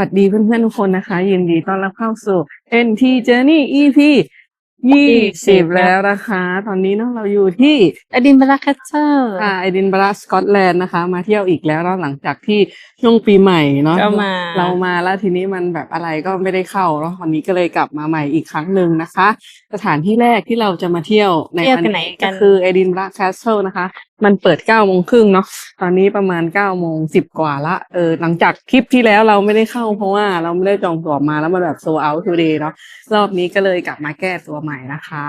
วัสดีเพื่อนๆทุกคนนะคะ ยินดีต้อนรับเข้าสู่ NT Journey EP ยี่สิบแล้วนะคะ ตอนนี้เนาะเราอยู่ที่อดินบราคัตเตอร์อ่าเอดินบะระสกอตแลนด์นะคะ มาเที่ยวอีกแล้วเนาะหลังจากที่ช่วงปีใหม่เนาะก็มาเรามาแล้วทีนี้มันแบบอะไรก็ไม่ได้เข้าเนาะวันนี้ก็เลยกลับมาใหม่อีกครั้งหนึ่งนะคะ สถานที่แรกที่เราจะมาเที่ยวในเที่ยววักันไหนกันคือเอดินบะระแคสเซิลนะคะ มันเปิดเก้าโมงครึ่งเนาะตอนนี้ประมาณเก้าโมงสิบกว่าละเออหลังจากคลิปที่แล้วเราไม่ได้เข้าเพราะว่าเราไม่ได้จองตั๋วมาแล้วมันแบบโซเอาทูเดย์เนาะรอบนี้ก็เลยกลับมาแก้ตัวใหม่นะคะ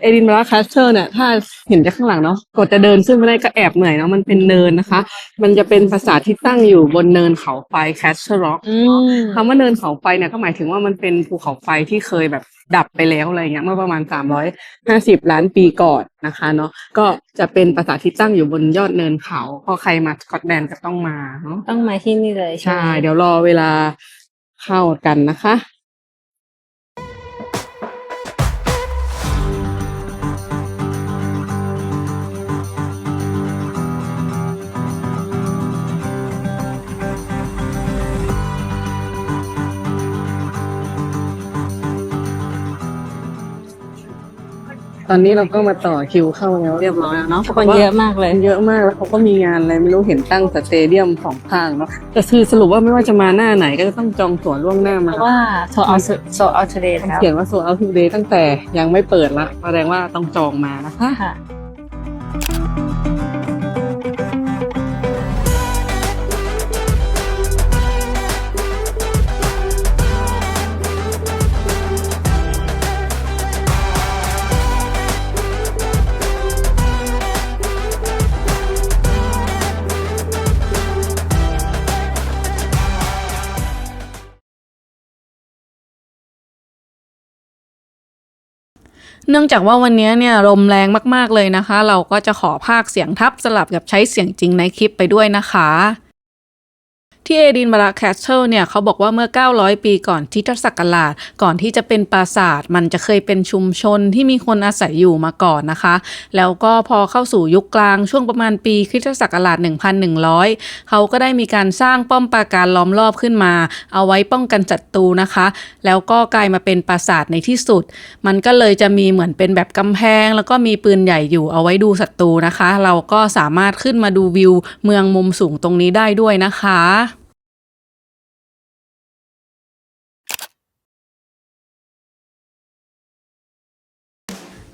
เอดินบะระแคสเซิลเนี่ยถ้าเห็นจากข้างหลังเนาะกดจะเดินขึ้นไม่ได้ก็แอบเหนื่อยเนาะมันเป็นเนินนะคะ มันจะเป็นปราสาทที่ตั้งอยู่บนเนินเขาไฟแคสเซิลร็อกอืมคำว่าเนินเขาไฟเนี่ยก็หมายถึงว่ามันเป็นภูเขาไฟที่เคยแบบ ดับไปแล้วอะไรเงี้ยเมื่อประมาณสามร้อยห้าสิบล้านปีก่อนนะคะเนาะก็จะเป็นปราสาทที่ตั้งอยู่บนยอดเนินเขาพอใครมาสกอตแลนด์ก็ต้องมาเนาะต้องมาที่นี่เลยใช่ไหมเดี๋ยวรอเวลาเข้ากันนะคะ ตอนนี้เราก็มาต่อคิวเข้าแล้วเรียบร้อยแล้วเนาะคนเยอะมากเลย เยอะมากแล้วเขาก็มีงานอะไรไม่รู้เห็นตั้งสเตเดียมสองข้างเนาะแต่คือสรุปว่าไม่ว่าจะมาหน้าไหนก็จะต้องจองตั๋วล่วงหน้าเพมาราะว่าโซเอาโซเอาทูเดย์แล้วเขียนว่าโซเอาทูเดย์ตั้งแต่ยังไม่เปิดละแสดงว่าต้องจองมานะคะ เนื่องจากว่าวันนี้เนี่ยลมแรงมากๆเลยนะคะ เราก็จะขอภาคเสียงทับสลับกับใช้เสียงจริงในคลิปไปด้วยนะคะ ที่เอดินบะระแคสเซิลเนี่ยเขาบอกว่าเมื่อ 900 ปีก่อนที่ทศักราชก่อนที่จะเป็นปราสาทมันจะเคยเป็นชุมชนที่มีคนอาศัยอยู่มาก่อนนะคะ แล้วก็พอเข้าสู่ยุคกลางช่วงประมาณปีคริสตศักราช 1100 เขาก็ได้มีการสร้างป้อมปราการล้อมรอบขึ้นมา เอาไว้ป้องกันศัตรูนะคะ แล้วก็กลายมาเป็นปราสาทในที่สุด มันก็เลยจะมีเหมือนเป็นแบบกำแพง แล้วก็มีปืนใหญ่อยู่เอาไว้ดูศัตรูนะคะ เราก็สามารถขึ้นมาดูวิวเมืองมุมสูงตรงนี้ได้ด้วยนะคะ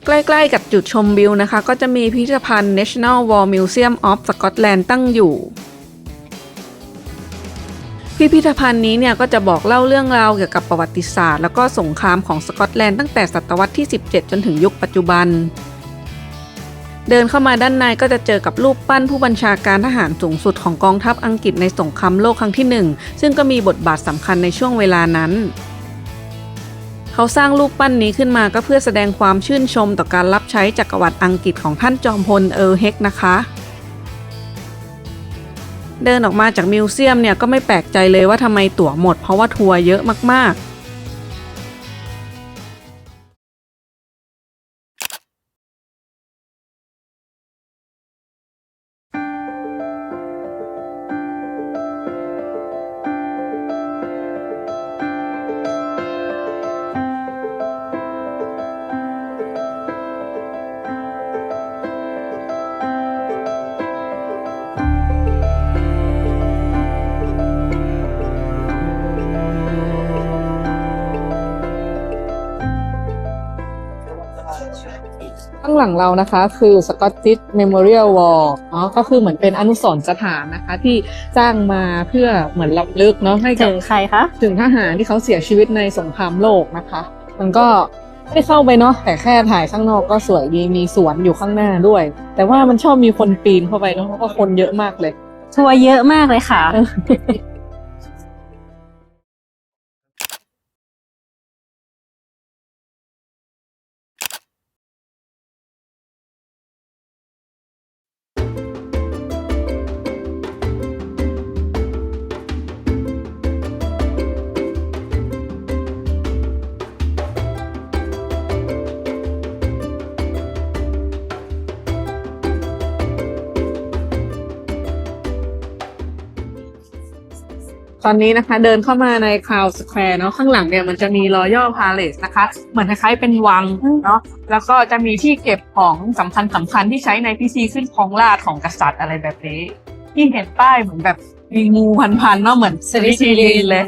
ใกล้ ๆ กับจุดชมวิวนะคะ ก็จะมีพิพิธภัณฑ์ National War Museum of Scotland ตั้งอยู่ พิพิธภัณฑ์นี้เนี่ยก็จะบอกเล่าเรื่องราวเกี่ยวกับประวัติศาสตร์ แล้วก็สงครามของสกอตแลนด์ตั้งแต่ศตวรรษที่ 17 จนถึงยุคปัจจุบัน เดินเข้ามาด้านในก็จะเจอกับรูปปั้นผู้บัญชาการทหารสูงสุดของกองทัพอังกฤษในสงครามโลกครั้งที่หนึ่งซึ่งก็มีบทบาทสำคัญในช่วงเวลานั้น เขาสร้างรูปปั้นนี้ขึ้นมาก็เพื่อแสดงความชื่นชมต่อการรับใช้จักรวรรดิอังกฤษของท่านจอมพลเออร์เฮกนะคะ เดินออกมาจากมิวเซียมเนี่ยก็ไม่แปลกใจเลยว่าทำไมตั๋วหมดเพราะว่าทัวร์เยอะมากๆ หลังเรานะคะ คือ Scottish Memorial Wall เนาะก็คือเหมือนเป็นอนุสรณ์สถานนะคะ ที่สร้างมาเพื่อเหมือนรับลึกเนาะให้กัถึบงใครคะถึงทหารที่เขาเสียชีวิตในสงครามโลกนะคะ มันก็ไม่ได้เข้าไปเนาะแต่แค่ถ่ายข้างนอกก็สวยดีมีสวนอยู่ข้างหน้าด้วย แต่ว่ามันชอบมีคนปีนเข้าไปเนาะเพราะว่าคนเยอะมากเลย ทัวร์เยอะมากเลยค่ะต ตอนนี้นะคะเดินเข้ามาในคาวสแควร์เนาะข้างหลังเนี่ยมันจะมีรอยัลพาเลสนะคะ เหมือนคล้ายๆเป็นวังเนาะแล้วก็จะมีที่เก็บของสำคัญสำคัญที่ใช้ในพิธีขึ้นครองราชย์ของกษัตริย์อะไรแบบนี้ ที่เห็นป้ายเหมือนแบบมีงูพันๆเนาะเหมือนสลิธีลีนเลย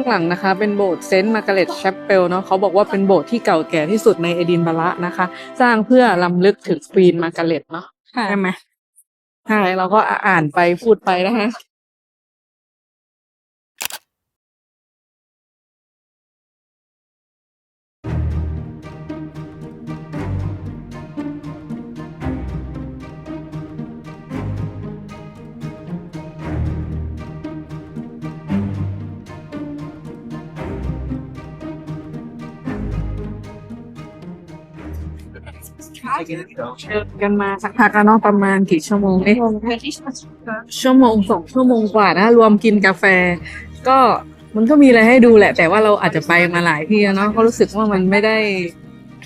างหลังนะคะ เป็นโบสถ์เซนต์มาร์กาเร็ตแชปเปลเนาะเขาบอกว่าเป็นโบสถ์ที่เก่าแก่ที่สุดในเอดินบะระนะคะ สร้างเพื่อลำลึกถึงควีนมาร์กาเร็ตเนาะค่ะใช่ไหมใช่เราก็อ่านไปพูดไปนะคะ กันมาสักพักแล้วเนาะประมาณกี่ชั่วโมงเอ๊ะชั่วโมงสองชั่วโมงกว่านะรวมกินกาแฟ ก็มันก็มีอะไรให้ดูแหละ แต่ว่าเราอาจจะไปมาหลายที่แล้วเนาะก็รู้สึกว่ามันไม่ได้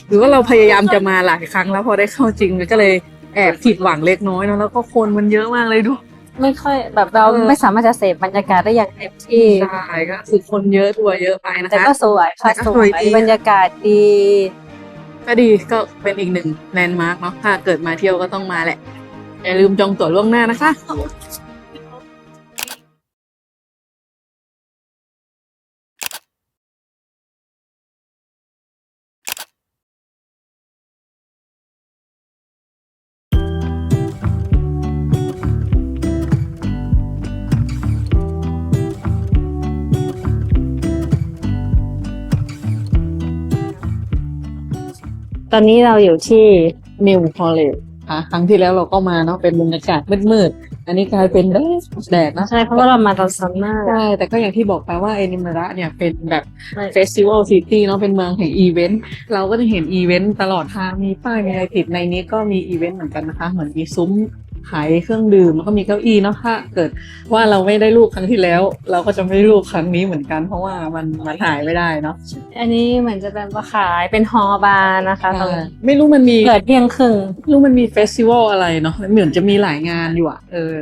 หรือว่าเราพยายามจะมาหลายครั้งแล้วพอได้เข้าจริงมันก็เลยแอบผิดหวังเล็กน้อยเนาะแล้วก็คนมันเยอะมากเลยดูไม่ค่อยแบบเราเออไม่สามารถจะเสพบรรยากาศได้อย่างเต็มที่ใช่ก็คือคนเยอะตัวเยอะไปนะแต่คะก็สวยค่ะแต่ก็สสววยยดีบรรยากาศดี ก็ดีก็เป็นอีกหนึ่งแลนด์มาร์กเนาะถ้าเกิดมาเที่ยวก็ต้องมาแหละ อย่าลืมจองตั๋วล่วงหน้านะคะ ตอนนี้เราอยู่ที่นิวพอเลตค่ะครั้งที่แล้วเราก็มาเนาะเป็นบรรยากาศมืดๆ อันนี้กลายเป็นแดดแดดนะใช่เพราะว่าเรามาตอนซัมเมอร์ใช่ แต่ก็อย่างที่บอกไปว่าเอนิมระเนี่ยเป็นแบบเฟสติวัลซิตี้เนาะเป็นเมืองแห่งอีเวนต์เราก็จะเห็นอีเวนต์ตลอดทางมีป้ายมีอะไรติดในนี้ก็มีอีเวนต์เหมือนกันนะคะ เหมือนมีซุ้ม ขายเครื่องดื่มแล้วก็มีเก้าอี้เนาะถ้าเกิดว่าเราไม่ได้รูปครั้งที่แล้ว เราก็จะไม่ได้รูปครั้งนี้เหมือนกัน เพราะว่ามันมันถ่ายไม่ได้เนาะอันนี้เหมือนจะเป็นว่าขายเป็นฮอลล์บาร์นะคะตรงนี้ไม่รู้มันมีเปิดเที่ยงครึ่งไม่รู้มันมีเฟสติวัลอะไรเนาะเหมือนจะมีหลายงานอยู่อะเออ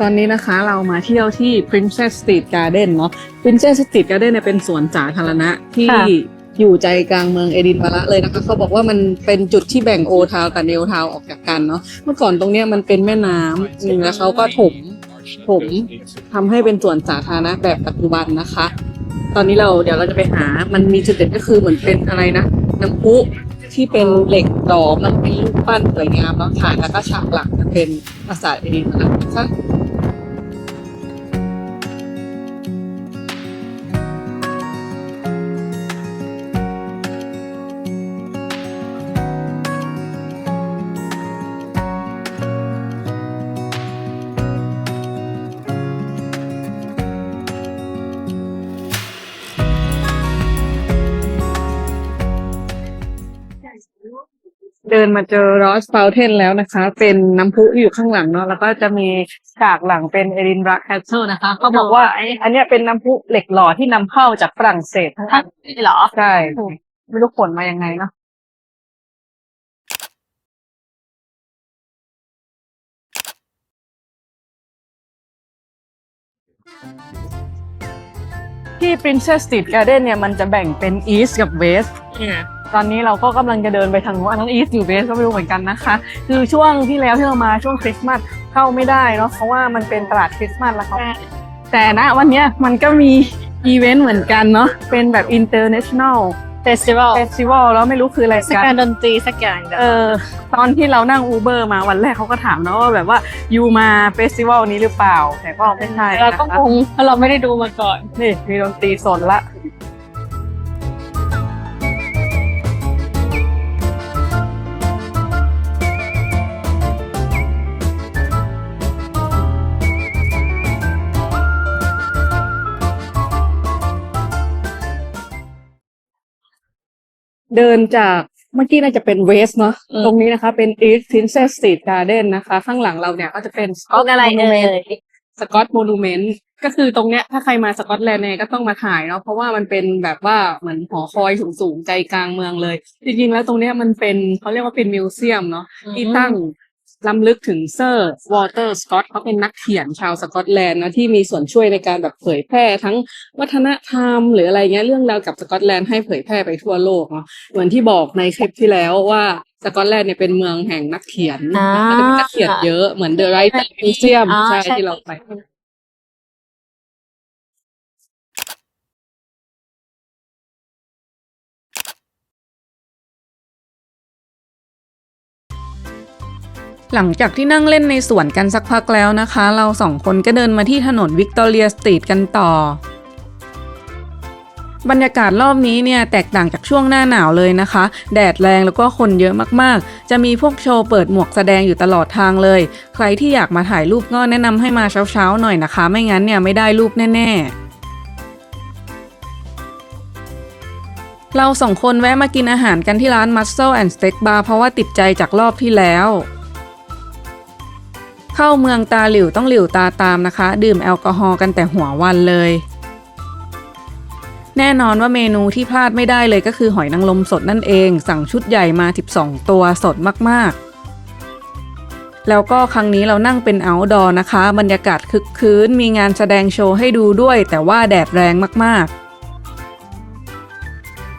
ตอนนี้นะคะเรามาเที่ยวที่ Princess Street Garden เนาะ Princess Street Garden เนี่ยเป็นสวนสาธารณะที่ค่ะ อยู่ใจกลางเมืองเอดินบะระเลยนะคะเขาบอกว่ามันเป็นจุดที่แบ่งโอทาวกับเนลทาวออกจากกันเนาะเมื่อก่อนตรงเนี้ยมันเป็นแม่น้ำอืมแล้วเขาก็ถมถมทำให้เป็นสวนสาธารณะแบบปัจจุบันนะคะ ตอนนี้เราเดี๋ยวเราจะไปหา มันมีจุดเด่นก็คือเหมือนเป็นอะไรนะ น้ำพุที่เป็นเหล็กดอมมันเป็นรูปปั้นสวยงามเนาะค่ะแล้วก็ฉากหลังจะเป็นปราสาทเอดินบะระนะคะ ดินมาเจอ Ross Fountain แล้วนะคะ เป็นน้ำพุที่อยู่ข้างหลังเนาะแล้วก็จะมีฉากหลังเป็นเอดินบรักแคสเซิลนะคะเขาบอกว่าไอ้อันเนี้ยเป็นน้ำพุเหล็กหล่อที่นำเข้าจากฝรั่งเศสทั้งอันเหรอใช่ไม่รู้ขนมายังไงเนาะที่ Princess Street Garden เนี่ยมันจะแบ่งเป็น East กับ West ตอนนี้เราก็กำลังจะเดินไปทางนู้นอันนั้น East หรือ West ก็ไม่รู้เหมือนกันนะคะ คือช่วงที่แล้วที่เรามาช่วงคริสต์มาสเข้าไม่ได้เนาะเพราะว่ามันเป็นตลาดคริสต์มาสแล้วเขาแต่นะวันเนี้ยมันก็มีอีเวนต์เหมือนกันเนาะเป็นแบบ international เฟสติวัล festival แล้วไม่รู้คืออะไรสักกัการนดนตรีสักอย่างเดี๋ยวเออตอนที่เรานั่งอูเบอร์มาวันแรกเขาก็ถามนะว่าแบบว่ายูมาเฟสติวัลนี้หรือเปล่า แต่ก็ไม่ใช่เราก็นะคะงงเพราะเราไม่ได้ดูมาก่อน นี่มีดนตรีสดละ เดินจากเมื่อกี้น่าจะเป็นเวสเนาะอืมตรงนี้นะคะ เป็น East Princess Street Garden นะคะ ข้างหลังเราเนี่ยก็จะเป็นพวกอะไรเอ่ยสกอตโมนูเมนต์ก็คือตรงเนี้ยถ้าใครมาสกอตแลนด์เนี่ยก็ต้องมาถ่ายเนาะเพราะว่ามันเป็นแบบว่าเหมือนหอคอยสูงๆ ใจกลางเมืองเลย จริงๆแล้วตรงเนี้ยมันเป็นเขาเรียกว่าเป็นมิวเซียมเนาะที่ตั้ง ล้ำลึกถึงเซอร์วอเตอร์สกอตเขาเป็นนักเขียนชาวสกอตแลนด์นะที่มีส่วนช่วยในการแบบเผยแพร่ทั้งวัฒนธรรม หรืออะไรเงี้ยเรื่องราวกับสกอตแลนด์ให้เผยแพร่ไปทั่วโลกเนาะเหมือนที่บอกในคลิปที่แล้วว่าสกอตแลนด์เนี่ยเป็นเมืองแห่งนักเขียนอ่าก็จะมีนักเขียนเยอะเหมือน The Writer Museum อ่าใช่ใช่ที่เราไป หลังจากที่นั่งเล่นในสวนกันสักพักแล้วนะคะ เราสองคนก็เดินมาที่ถนนวิกตอเรียสตรีทกันต่อ บรรยากาศรอบนี้เนี่ยแตกต่างจากช่วงหน้าหนาวเลยนะคะ แดดแรงแล้วก็คนเยอะมากๆ จะมีพวกโชว์เปิดหมวกแสดงอยู่ตลอดทางเลย ใครที่อยากมาถ่ายรูปก็แนะนำให้มาเช้าๆหน่อยนะคะ ไม่งั้นเนี่ยไม่ได้รูปแน่ ๆเราสองคนแวะมากินอาหารกันที่ร้าน Muscle and Steak Bar เพราะว่าติดใจจากรอบที่แล้ว เข้าเมืองตาหลิวต้องหลิวตาตามนะคะ ดื่มแอลกอฮอล์กันแต่หัววันเลย แน่นอนว่าเมนูที่พลาดไม่ได้เลยก็คือหอยนางรมสดนั่นเอง สั่งชุดใหญ่มา 12 ตัวสดมากๆแล้วก็ครั้งนี้เรานั่งเป็น outdoor นะคะ บรรยากาศคึกคืนมีงานแสดงโชว์ให้ดูด้วย แต่ว่าแดดแรงมาก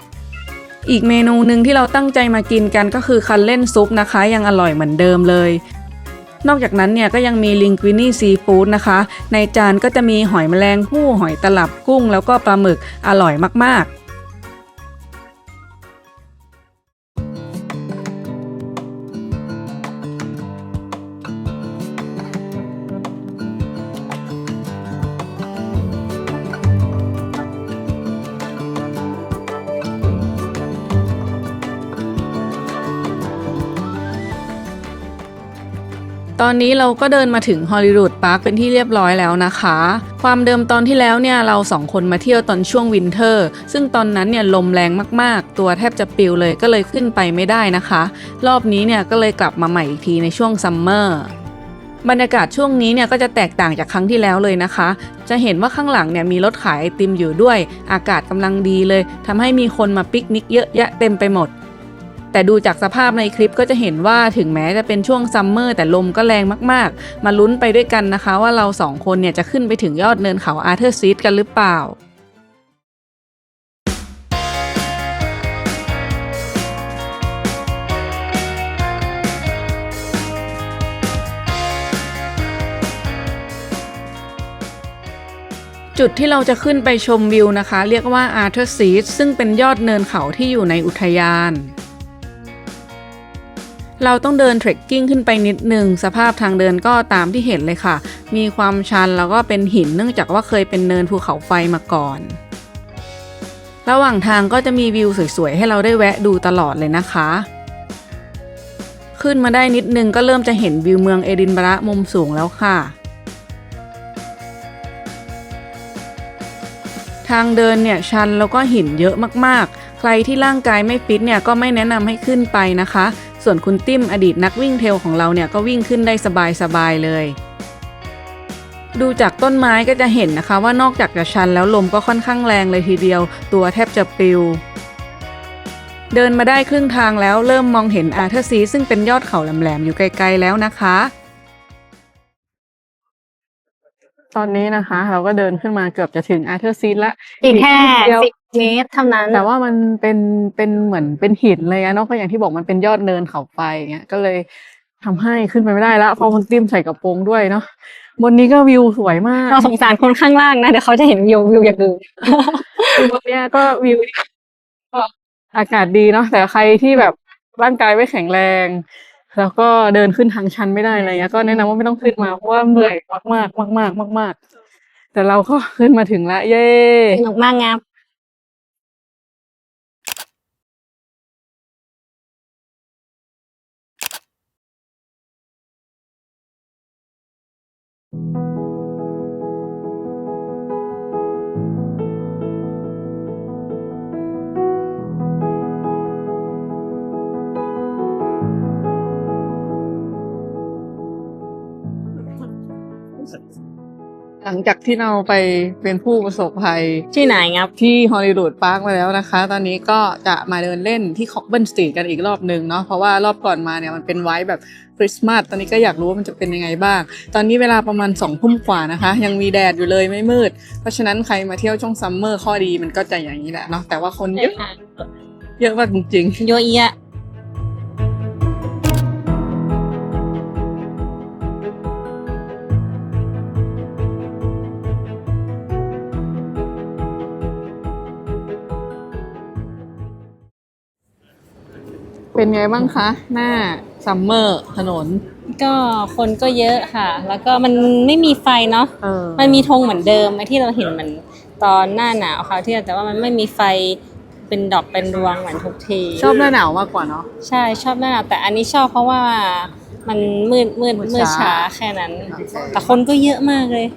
ๆ อีกเมนูหนึ่งที่เราตั้งใจมากินกันก็คือคันเล่นซุปนะคะ ยังอร่อยเหมือนเดิมเลย นอกจากนั้นเนี่ยก็ยังมีลิงกินี่ซีฟู้ดนะคะ ในจานก็จะมีหอยแมลงภู่หอยตลับกุ้ง แล้วก็ปลาหมึกอร่อยมากๆ ตอนนี้เราก็เดินมาถึงฮอลลีวูดพาร์คเป็นที่เรียบร้อยแล้วนะคะ ความเดิมตอนที่แล้วเนี่ยเราสองคนมาเที่ยวตอนช่วงวินเทอร์ ซึ่งตอนนั้นเนี่ยลมแรงมากๆ ตัวแทบจะปิวเลยก็เลยขึ้นไปไม่ได้นะคะ รอบนี้เนี่ยก็เลยกลับมาใหม่อีกทีในช่วงซัมเมอร์บรรยากาศช่วงนี้เนี่ยก็จะแตกต่างจากครั้งที่แล้วเลยนะคะ จะเห็นว่าข้างหลังเนี่ยมีรถขายไอติมอยู่ด้วย อากาศกำลังดีเลยทำให้มีคนมาปิกนิกเยอะแยะเต็มไปหมด แต่ดูจากสภาพในคลิปก็จะเห็นว่าถึงแม้จะเป็นช่วงซัมเมอร์แต่ลมก็แรงมากๆ มาลุ้นไปด้วยกันนะคะว่าเราสองคนเนี่ยจะขึ้นไปถึงยอดเนินเขาอาร์เธอร์ซีดกันหรือเปล่าจุดที่เราจะขึ้นไปชมวิวนะคะ เรียกว่า Arthur Seat ซึ่งเป็นยอดเนินเขาที่อยู่ในอุทยาน เราต้องเดินเทรคกิ้งขึ้นไปนิดนึง สภาพทางเดินก็ตามที่เห็นเลยค่ะ มีความชันแล้วก็เป็นหินเนื่องจากว่าเคยเป็นเนินภูเขาไฟมาก่อนระหว่างทางก็จะมีวิวสวยๆ ให้เราได้แวะดูตลอดเลยนะคะ ขึ้นมาได้นิดนึงก็เริ่มจะเห็นวิวเมืองเอดินบะระมุมสูงแล้วค่ะ ทางเดินเนี่ยชันแล้วก็หินเยอะมากๆ ใครที่ร่างกายไม่ฟิตเนี่ยก็ไม่แนะนำให้ขึ้นไปนะคะ ส่วนคุณติ้มอดีตนักวิ่งเทลของเราเนี่ยก็วิ่งขึ้นได้สบายๆเลย ดูจากต้นไม้ก็จะเห็นนะคะว่านอกจากจะชันแล้วลมก็ค่อนข้างแรงเลยทีเดียว ตัวแทบจะปลิว เดินมาได้ครึ่งทางแล้วเริ่มมองเห็นอาร์เธอร์ซีซึ่งเป็นยอดเขาแหลมๆอยู่ไกลๆแล้วนะคะ ตอนนี้นะคะ เราก็เดินขึ้นมาเกือบจะถึงอาร์เธอร์ซีดละอีกแค่นิดเดียวสิบเมตรเท่านั้น แต่ว่ามันเป็นเป็นเหมือนเป็นหินเลยอะเนาะก็อย่างที่บอกมันเป็นยอดเนินเขาไฟอย่างเงี้ยก็เลยทำให้ขึ้นไปไม่ได้แล้วเพราะมันติ้มใส่กระโปรงด้วยเนาะบนนี้ก็วิวสวยมากเราสงสารคนข้างล่างนะเดี๋ยวเขาจะเห็นวิววิวอย่างอื่นคือบนเนี้ยก็วิวดีก็อากาศดีเนาะแต่ใครที่แบบร่างกายไม่แข็งแรง แล้วก็เดินขึ้นทางชันไม่ได้อะไรเงี้ยก็แนะนำว่าไม่ต้องขึ้นมาเพราะว่าเหนื่อยมากมากมากมากมากมากแต่เราก็ขึ้นมาถึงละเย้สนุกมากงับ หลังจากที่เราไปเป็นผู้ประสบภัยที่ไหนงับ ที่ฮอลลีวูดพาร์คมาแล้วนะคะ ตอนนี้ก็จะมาเดินเล่นที่คอกเบิลสตรีทกันอีกรอบหนึ่งเนาะเพราะว่ารอบก่อนมาเนี่ยมันเป็นไว้แบบคริสต์มาสตอนนี้ก็อยากรู้ว่ามันจะเป็นยังไงบ้าง ตอนนี้เวลาประมาณสองทุ่มกว่านะคะ ยังมีแดดอยู่เลยไม่มืด เพราะฉะนั้นใครมาเที่ยวช่วงซัมเมอร์ข้อดีมันก็จะอย่างนี้แหละเนาะแต่ว่าคนเยอะเยอะมากจริงๆ โยเอีย เป็นไงบ้างคะ หน้าซัมเมอร์ถนน ก็คนก็เยอะค่ะ แล้วก็มันไม่มีไฟเนาะเออมันมีธงเหมือนเดิมไอ้ที่เราเห็นเหมือนตอนหน้าหนาวค่ะที่แต่ว่ามันไม่มีไฟเป็นดอกเป็นดวงเหมือนทุกทีชอบหน้าหนาวมากกว่าเนาะ ใช่ชอบหน้าหนาวแต่อันนี้ชอบเพราะว่ามันมืดมืดมืดมืดช้า ช้าแค่นั้นโอเคแต่คนก็เยอะมากเลย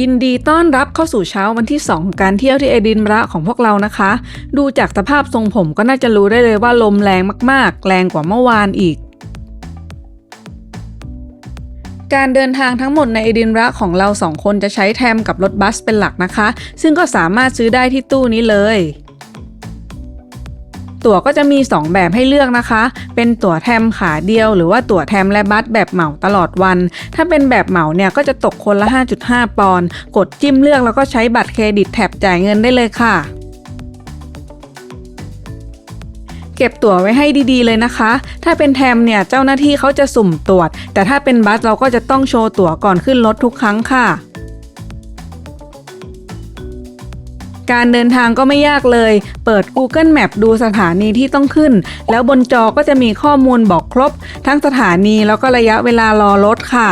ยินดีต้อนรับเข้าสู่เช้าวันที่2ของการเที่ยวที่เอดินบะระของพวกเรานะคะ ดูจากสภาพทรงผมก็น่าจะรู้ได้เลยว่าลมแรงมากๆ แรงกว่าเมื่อวานอีก การเดินทางทั้งหมดในเอดินบะระของเราสองคนจะใช้แทมกับรถบัสเป็นหลักนะคะ ซึ่งก็สามารถซื้อได้ที่ตู้นี้เลย ตั๋วก็จะมี 2 แบบให้เลือกนะคะ เป็นตั๋วแทมขาเดียว หรือว่าตั๋วแทมและบัสแบบเหมาตลอดวัน ถ้าเป็นแบบเหมาเนี่ยก็จะตกคนละ 5.5 ปอนด์กดจิ้มเลือกแล้วก็ใช้บัตรเครดิตแท็บจ่ายเงินได้เลยค่ะเก็บตั๋วไว้ให้ดีๆเลยนะคะ ถ้าเป็นแทมเนี่ยเจ้าหน้าที่เขาจะสุ่มตรวจ แต่ถ้าเป็นบัสเราก็จะต้องโชว์ตั๋วก่อนขึ้นรถทุกครั้งค่ะ การเดินทางก็ไม่ยากเลย เปิด Google Map ดูสถานีที่ต้องขึ้น แล้วบนจอก็จะมีข้อมูลบอกครบ ทั้งสถานีแล้วก็ระยะเวลารอรถค่ะ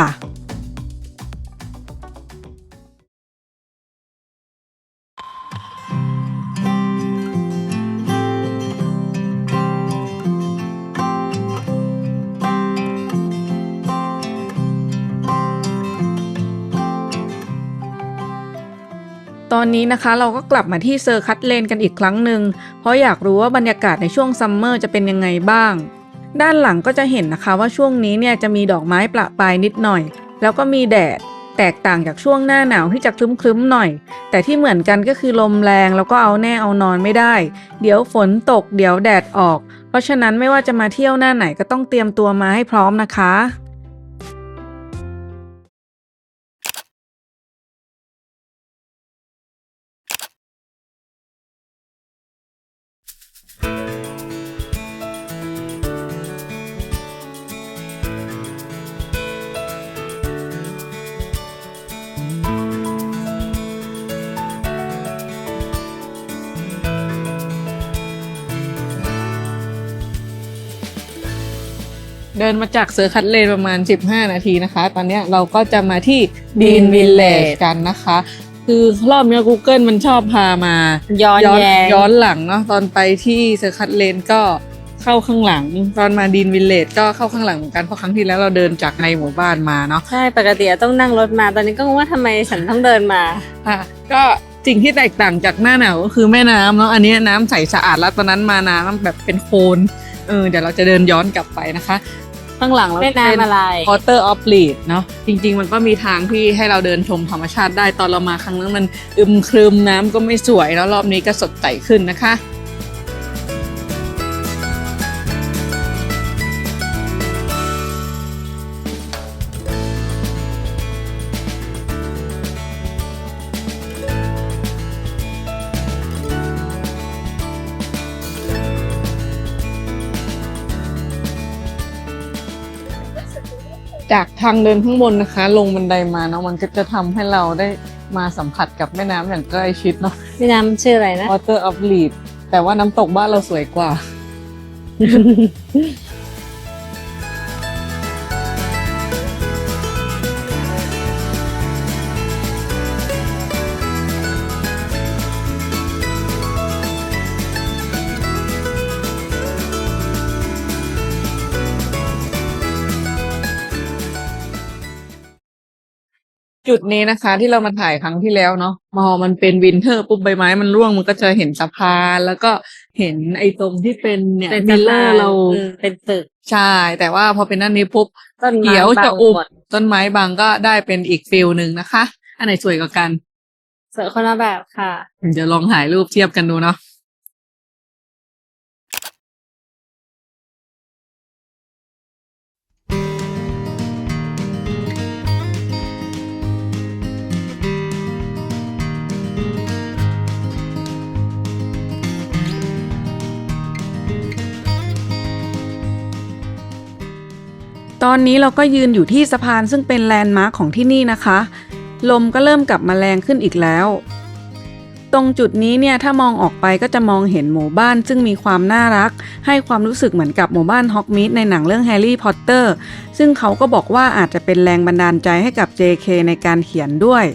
อนนี้นะคะเราก็กลับมาที่เซอร์คัตเลนกันอีกครั้งหนึ่งเพราะอยากรู้ว่าบรรยากาศในช่วงซัมเมอร์จะเป็นยังไงบ้าง ด้านหลังก็จะเห็นนะคะว่าช่วงนี้เนี่ยจะมีดอกไม้ประปรายนิดหน่อย แล้วก็มีแดดแตกต่างจากช่วงหน้าหนาวที่จะครึ้มๆหน่อย แต่ที่เหมือนกันก็คือลมแรงแล้วก็เอาแน่เอานอนไม่ได้ เดี๋ยวฝนตก เดี๋ยวแดดออก เพราะฉะนั้นไม่ว่าจะมาเที่ยวหน้าไหนก็ต้องเตรียมตัวมาให้พร้อมนะคะ นมาจากเซอร์คัตเลนประมาณ 15 นาทีนะคะ ตอนเนี้ยเราก็จะมาที่ดีนวิลเลจกันนะคะ คือรอบเนี้ย Google มันชอบพามาย้อนย้อนแย้งย้อนหลังเนาะตอนไปที่เซอร์คัตเลนก็เข้าข้างหลังตอนมาดีนวิลเลจก็เข้าข้างหลังเหมือนกันเพราะครั้งที่แล้วเราเดินจากในหมู่บ้านมาเนาะใช่ปกติต้องนั่งรถมาตอนนี้ก็งงว่าทำไมฉันต้องเดินมาอะก็สิ่งที่แตกต่างจากหน้าหนาวก็คือแม่น้ำเนาะอันนี้น้ำใสสะอาดแล้วตอนนั้นมาน้ำแบบเป็นโคลนเออเดี๋ยวเราจะเดินย้อนกลับไปนะคะ ข้างหลังเราแม่เป็นน้ำอะไร Water of Lead เนาะจริง ๆ มันก็มีทางที่ให้เราเดินชมธรรมชาติได้ตอนเรามาครั้งนั้นมันอึมครึมน้ำก็ไม่สวยแล้วรอบนี้ก็สดใสขึ้นนะคะ จากทางเดินข้างบนนะคะ ลงบันไดมาเนาะมันก็จะทำให้เราได้มาสัมผัสกับแม่น้ำอย่างใกล้ชิดเนาะ แม่น้ำชื่ออะไรนะ Water of Lead แต่ว่าน้ำตกบ้านเราสวยกว่า จุดนี้นะคะ ที่เรามาถ่ายครั้งที่แล้วเนาะมอมันเป็นวินเทอร์ปุ๊บใบไม้มันร่วงมันก็จะเห็นสะพานแล้วก็เห็นไอ้ตรงที่เป็นเนี่ยเป็นมิลเลอร์เราอืมเป็นตึกใช่ แต่ว่าพอเป็นนั่นนี้ปุ๊บต้นไม้เขียวจะบางอุบหมดต้นไม้บางก็ได้เป็นอีกฟิลหนึ่งนะคะ อันไหนสวยกว่ากันสวยคนละแบบค่ะ เดี๋ยวลองถ่ายรูปเทียบกันดูเนาะ ตอนนี้เราก็ยืนอยู่ที่สะพานซึ่งเป็นแลนด์มาร์คของที่นี่นะคะ ลมก็เริ่มกลับมาแรงขึ้นอีกแล้ว ตรงจุดนี้เนี่ยถ้ามองออกไปก็จะมองเห็นหมู่บ้านซึ่งมีความน่ารัก ให้ความรู้สึกเหมือนกับหมู่บ้านฮอกมิดในหนังเรื่องแฮร์รี่พอตเตอร์ซึ่งเขาก็บอกว่าอาจจะเป็นแรงบันดาลใจให้กับ JK ในการเขียนด้วย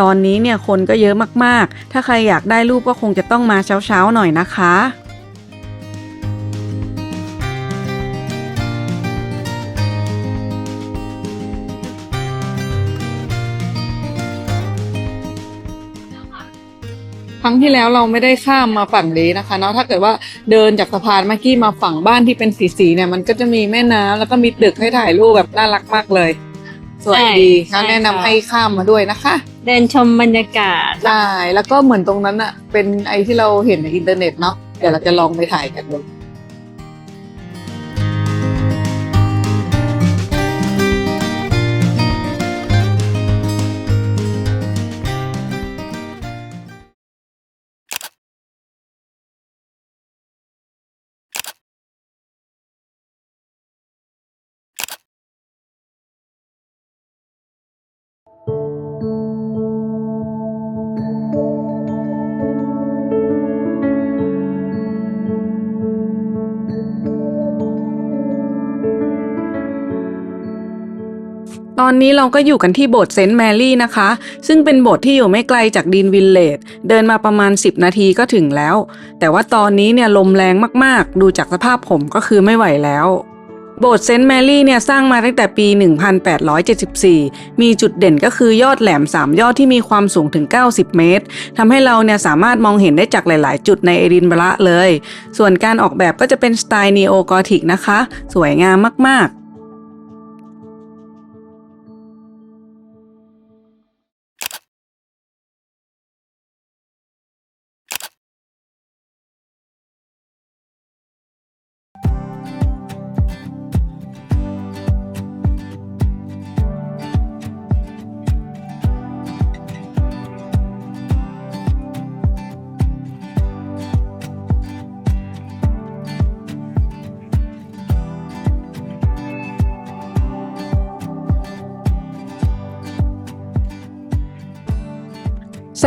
ตอนนี้เนี่ยคนก็เยอะมากๆ ถ้าใครอยากได้รูปก็คงจะต้องมาเช้าๆหน่อยนะคะ รั้งที่แล้วเราไม่ได้ข้ามมาฝั่งนี้นะคะเนาะถ้าเกิดว่าเดินจากสะพานเมื่อกี้มาฝั่งบ้านที่เป็นสีๆเนี่ยมันก็จะมีแม่น้ำแล้วก็มีตึกให้ถ่ายรูปแบบน่ารักมากเลย สวยดีใช่เขาแนะนำค่ะให้ข้ามมาด้วยนะคะ เดินชมบรรยากาศใช่แล้วก็เหมือนตรงนั้นอะเป็นไอที่เราเห็นในอินเทอร์เน็ตเนาะเดี๋ยวเราจะลองไปถ่ายกันดู อนนี้เราก็อยู่กันที่โบสถ์เซนต์แมรี่นะคะ ซึ่งเป็นโบสถ์ที่อยู่ไม่ไกลจากดีนวิลเลจเดินมาประมาณ 10 นาทีก็ถึงแล้ว แต่ว่าตอนนี้เนี่ยลมแรงมากๆ ดูจากสภาพผมก็คือไม่ไหวแล้วโบสถ์เซนต์แมรี่เนี่ยสร้างมาตั้งแต่ปี 1874 มีจุดเด่นก็คือยอดแหลม 3 ยอดที่มีความสูงถึง 90 เมตร ทำให้เราเนี่ยสามารถมองเห็นได้จากหลาย ๆ จุดในเอดินบะระเลย ส่วนการออกแบบก็จะเป็นสไตล์นีโอกอธิกนะคะ สวยงามมาก ๆ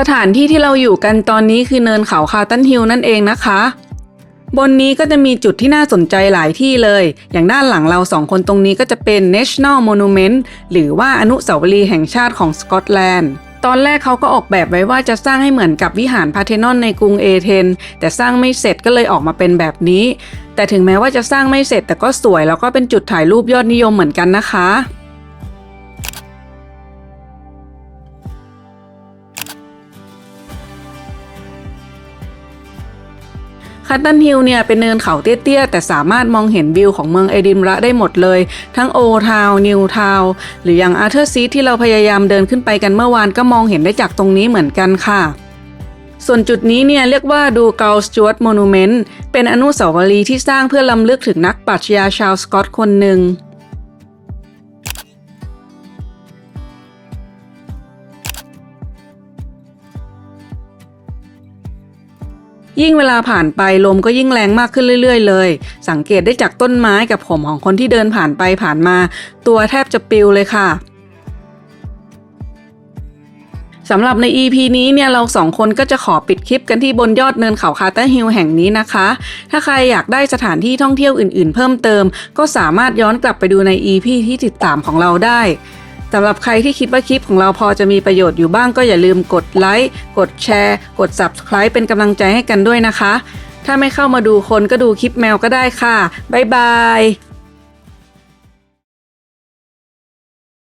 สถานที่ที่เราอยู่กันตอนนี้คือเนินเขาคาร์ตันฮิลนั่นเองนะคะ บนนี้ก็จะมีจุดที่น่าสนใจหลายที่เลย อย่างด้านหลังเราสองคนตรงนี้ก็จะเป็น National Monument หรือว่าอนุสาวรีย์แห่งชาติของสกอตแลนด์ตอนแรกเขาก็ออกแบบไว้ว่าจะสร้างให้เหมือนกับวิหารพาเทนอนในกรุงเอเธนแต่สร้างไม่เสร็จก็เลยออกมาเป็นแบบนี้ แต่ถึงแม้ว่าจะสร้างไม่เสร็จแต่ก็สวยแล้วก็เป็นจุดถ่ายรูปยอดนิยมเหมือนกันนะคะ คัตตันฮิลเนี่ยเป็นเนินเขาเตี้ยๆ แต่สามารถมองเห็นวิวของเมืองเอดินบะระได้หมดเลย ทั้งโอทาวนิวทาวหรืออย่างอาร์เธอร์ซีที่เราพยายามเดินขึ้นไปกันเมื่อวานก็มองเห็นได้จากตรงนี้เหมือนกันค่ะส่วนจุดนี้เนี่ยเรียกว่าดูเกาสจวตโมนูเมนต์เป็นอนุสาวรีย์ที่สร้างเพื่อลำลึกถึงนักปรัชญาชาวสกอตคนหนึ่ง ยิ่งเวลาผ่านไปลมก็ยิ่งแรงมากขึ้นเรื่อย ๆ เลย สังเกตได้จากต้นไม้กับผมของคนที่เดินผ่านไปผ่านมา ตัวแทบจะปลิวเลยค่ะสำหรับใน EP นี้เนี่ยเราสองคนก็จะขอปิดคลิปกันที่บนยอดเนินเขาคาร์เตอร์ฮิลแห่งนี้นะคะ ถ้าใครอยากได้สถานที่ท่องเที่ยวอื่นๆ เพิ่มเติม ก็สามารถย้อนกลับไปดูใน EP ที่ติดตามของเราได้ สำหรับใครที่คิดว่าคลิปของเราพอจะมีประโยชน์อยู่บ้างก็อย่าลืมกดไลค์ กดแชร์ กด Subscribe เป็นกำลังใจให้กันด้วยนะคะ ถ้าไม่เข้ามาดูคนก็ดูคลิปแมวก็ได้ค่ะ บ๊ายบาย